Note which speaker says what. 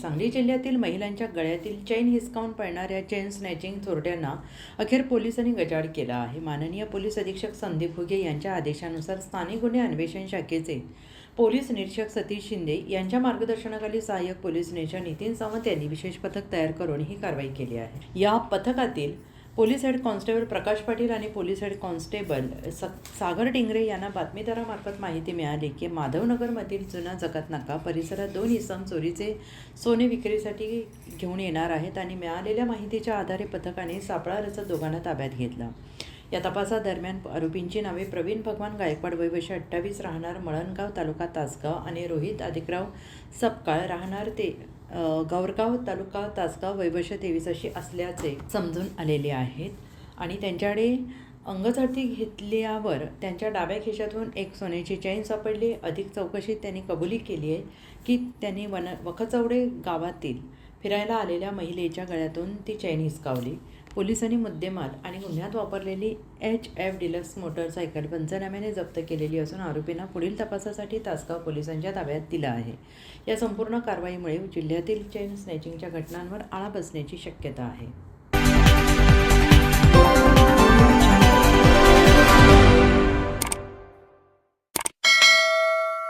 Speaker 1: सांगली जिल्ह्यातील महिलांच्या गळ्यातील चैन हिसकावून पळणाऱ्या चेन स्नॅचिंग चोरट्यांना अखेर पोलिसांनी गजाड केला आहे. माननीय पोलीस अधीक्षक संदीप भुगे यांच्या आदेशानुसार स्थानिक गुन्हे अन्वेषण शाखेचे पोलीस निरीक्षक सतीश शिंदे यांच्या मार्गदर्शनाखाली सहाय्यक पोलीस निरीक्षक नितीन सावंत यांनी विशेष पथक तयार करून ही कारवाई केली आहे. या पथकातील police head constable Prakash Patil आणि पोलीस हेड कॉन्स्टेबल स सागर टिंगरे यांना बातमीदारामार्फत माहिती मिळाली की माधवनगरमधील जुना जकात नाका परिसरात दोन इसम चोरीचे सोने विक्रीसाठी घेऊन येणार आहेत आणि मिळालेल्या माहितीच्या आधारे पथकाने सापळा रचत दोघांना ताब्यात घेतला. या तपासादरम्यान आरोपींची नावे प्रवीण भगवान गायकवाड वय अठ्ठावीस राहणार मळणगाव तालुका तासगाव आणि रोहित अधिकराव सपकाळ राहणार ते गावरगाव गौरगाव तालुका तासगाव वैवर्ष तेवीस अशी असल्याचे समजून आलेले आहेत. आणि त्यांच्याकडे अंगझडती घेतल्यावर त्यांच्या डाव्या खिशातून एक सोन्याची चैन सापडली. अधिक चौकशीत त्यांनी कबुली केली आहे की त्यांनी वन वखचवडे गावातील फिरायला आलेल्या महिलेच्या गळ्यातून ती चैन हिसकावली. पोलिसांनी मुद्देमाल आणि गुन्ह्यात वापरलेली एच एफ डिलक्स मोटरसायकल पंचनाम्याने जप्त केलेली असून आरोपींना पुढील तपासासाठी तासगाव पोलिसांच्या ताब्यात दिलं आहे. या संपूर्ण कारवाईमुळे जिल्ह्यातील चेन स्नॅचिंगच्या घटनांवर आळा बसण्याची शक्यता आहे.